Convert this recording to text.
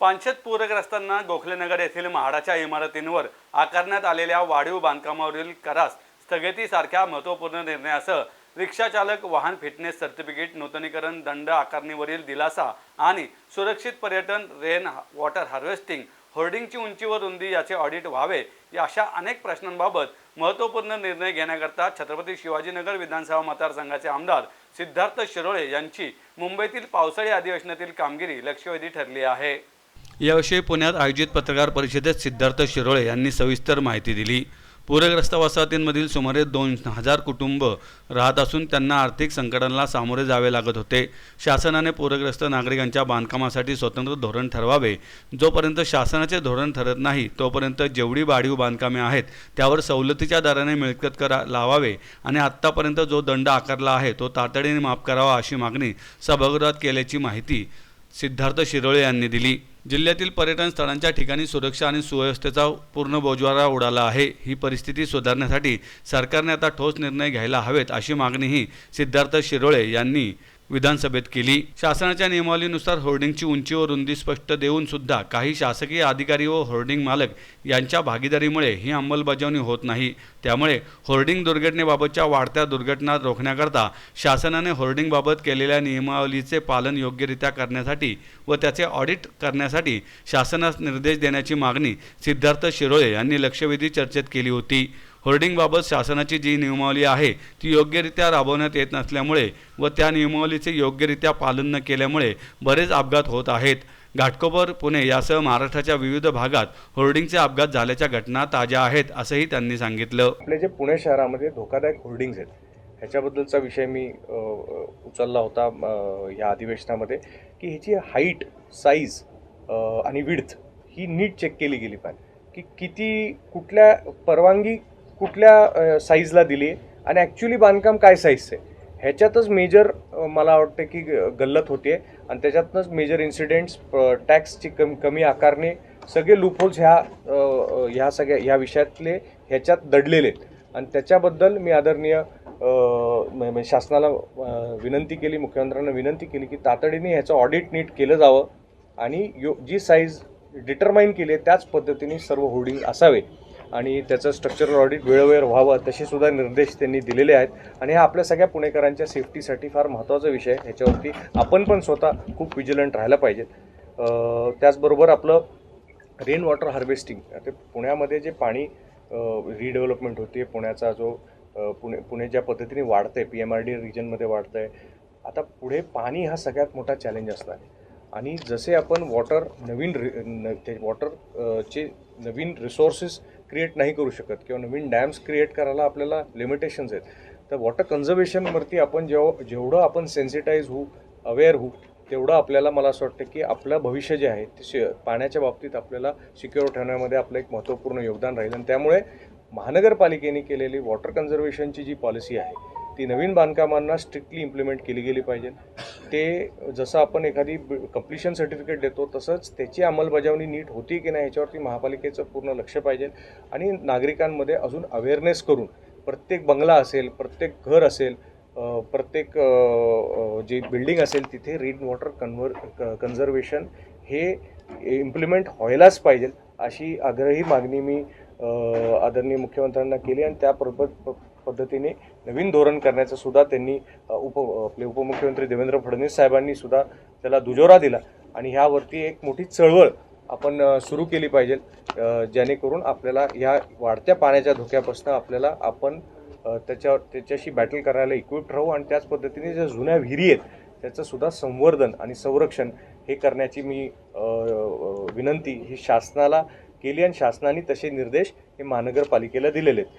पानशेत पूरग्रस्तांना गोखलेनगर येथील म्हाडाच्या इमारतींवर आकारण्यात आलेल्या वाढीव बांधकामावरील करास स्थगितीसारख्या महत्त्वपूर्ण निर्णयासह रिक्षाचालक वाहन फिटनेस सर्टिफिकेट नूतनीकरण दंड आकारणीवरील दिलासा आणि सुरक्षित पर्यटन रेन वॉटर हार्वेस्टिंग होर्डिंगची उंची व रुंदी याचे ऑडिट व्हावे या अशा अनेक प्रश्नांबाबत महत्त्वपूर्ण निर्णय घेण्याकरता छत्रपती शिवाजीनगर विधानसभा मतदारसंघाचे आमदार सिद्धार्थ शिरोळे यांची मुंबईतील पावसाळी अधिवेशनातील कामगिरी लक्षवेधी ठरली आहे. याविषयी पुण्यात आयोजित पत्रकार परिषदेत सिद्धार्थ शिरोळे यांनी सविस्तर माहिती दिली. पूरग्रस्त वसाहतींमधील सुमारे दोन हजार कुटुंब राहत असून त्यांना आर्थिक संकटांना सामोरे जावे लागत होते. शासनाने पूरग्रस्त नागरिकांच्या बांधकामासाठी स्वतंत्र धोरण ठरवावे. जोपर्यंत शासनाचे धोरण ठरत नाही तोपर्यंत जेवढी वाढीव बांधकामे आहेत त्यावर सवलतीच्या दराने मिळकत करा लावावे आणि आत्तापर्यंत जो दंड आकारला आहे तो तातडीने माफ करावा अशी मागणी सभागृहात केल्याची माहिती सिद्धार्थ शिरोळे यांनी दिली. जिल्ह्यातील पर्यटन स्थळांच्या ठिकाणी सुरक्षा आणि सुव्यवस्थेचा पूर्ण बोजवारा उडाला आहे. ही परिस्थिती सुधारण्यासाठी सरकारने आता ठोस निर्णय घ्यायला हवेत अशी मागणीही सिद्धार्थ शिरोळे यांनी विधानसभेत केली. शासनाच्या नियमावलीनुसार होर्डिंगची उंची व रुंदी स्पष्ट देऊन सुद्धा काही शासकीय अधिकारी व होर्डिंग मालक यांच्या भागीदारीमुळे ही अंमलबजावणी होत नाही. त्यामुळे होर्डिंग दुर्घटनेबाबतच्या वाढत्या दुर्घटना रोखण्याकरता शासनाने होर्डिंगबाबत केलेल्या नियमावलीचे पालन योग्यरित्या करण्यासाठी व त्याचे ऑडिट करण्यासाठी शासनास निर्देश देण्याची मागणी सिद्धार्थ शिरोळे यांनी लक्षवेधी चर्चेत केली होती. होर्डिंगबाबत शासनाची जी नियमावली आहे ती योग्यरित्या राबवण्यात येत नसल्यामुळे व त्या नियमावलीचे योग्यरित्या पालन न केल्यामुळे बरेच अपघात होत आहेत. घाटकोपर पुणे यासह महाराष्ट्राच्या विविध भागात होर्डिंगचे अपघात झाल्याच्या घटना ताज्या आहेत असंही त्यांनी सांगितलं. आपले जे पुणे शहरामध्ये धोकादायक होर्डिंग्ज आहेत ह्याच्याबद्दलचा विषय मी उचलला होता या अधिवेशनामध्ये की ह्याची हाईट साईज आणि विड्थ ही नीट चेक केली गेली पाहिजे की किती कुठल्या परवानगी कुठल्या साईजला दिली आहे आणि ॲक्च्युली बांधकाम काय साईजचं आहे? ह्याच्यातच मेजर मला वाटतं की ग- गल्लत होते आणि त्याच्यातनंच मेजर इन्सिडेंट्स टॅक्सची कमी कमी आकारणे सगळे लूपहोल्स ह्या ह्या सगळ्या ह्या विषयातले ह्याच्यात दडलेले आहेत. आणि त्याच्याबद्दल मी आदरणीय म- म्हणजे शासनाला विनंती केली मुख्यमंत्र्यांना विनंती केली की तातडीने ह्याचं ऑडिट नीट केलं जावं आणि यो जी साईज डिटरमाईन केली आहे त्याच पद्धतीने सर्व होर्डिंग असावे. आणि त्याचं स्ट्रक्चरल ऑडिट वेळोवेळ व्हावं तसे सुद्धा निर्देश त्यांनी दिलेले आहेत. आणि हा आपल्या सगळ्या पुणेकरांच्या सेफ्टीसाठी फार महत्त्वाचा विषय आहे. ह्याच्यावरती आपण पण स्वतः खूप विजिलंट राहायला पाहिजेत. त्याचबरोबर आपलं रेन वॉटर हार्वेस्टिंग आता पुण्यामध्ये जे पाणी रिडेव्हलपमेंट होते पुण्याचा जो पुणे पुणे ज्या पद्धतीने वाढतं आहे पी एम आर डी रिजनमध्ये वाढतं आहे आता पुढे पाणी हा सगळ्यात मोठा चॅलेंज असणार आहे. आणि जसे आपण वॉटर नवीन रि न ते वॉटर चे नवीन रिसोर्सेस क्रिएट नाही करू शकत किंवा नवीन डॅम्स क्रिएट करायला आपल्याला लिमिटेशन्स आहेत. तर वॉटर कन्झर्वेशनवरती आपण जेव्हा जेवढं आपण सेन्सिटाईज होऊ अवेअर होऊ तेवढं आपल्याला मला असं वाटतं की आपलं भविष्य जे आहे ते शि पाण्याच्या बाबतीत आपल्याला सिक्युअर ठेवण्यामध्ये आपलं एक महत्त्वपूर्ण योगदान राहील. आणि त्यामुळे महानगरपालिकेने केलेली वॉटर कन्झर्वेशनची जी पॉलिसी आहे ती नवीन बांधकामांना स्ट्रिक्टली इम्प्लिमेंट केली गेली पाहिजे. ते जसं आपण एखादी कम्प्लिशन सर्टिफिकेट देतो तसंच त्याची अंमलबजावणी नीट होती की नाही याच्यावरती महापालिकेचं पूर्ण लक्ष पाहिजे. आणि नागरिकांमध्ये अजून अवेअरनेस करून प्रत्येक बंगला असेल प्रत्येक घर असेल प्रत्येक जे जी बिल्डिंग असेल तिथे रेन वॉटर कन्व्हर कन्झर्वेशन हे इम्प्लिमेंट व्हायलाच पाहिजे अशी आग्रही मागणी मी आदरणीय मुख्यमंत्र्यांना केली. आणि त्याबरोबर पद्धतीने नवीन धोरण करण्याचं सुद्धा त्यांनी उप आपले उपमुख्यमंत्री देवेंद्र फडणवीस साहेबांनी सुद्धा त्याला दुजोरा दिला. आणि ह्यावरती एक मोठी चळवळ आपण सुरू केली पाहिजे जेणेकरून आपल्याला ह्या वाढत्या पाण्याच्या धोक्यापासून आपल्याला आपण त्याच्या त्याच्याशी बॅटल करायला इक्विप्ड राहू आणि त्याच पद्धतीने ज्या जुन्या विहिरी आहेत त्याचं सुद्धा संवर्धन आणि संरक्षण हे करण्याची मी विनंती ही शासनाला केली आणि शासनाने तसे निर्देश हे महानगरपालिकेला दिलेले आहेत.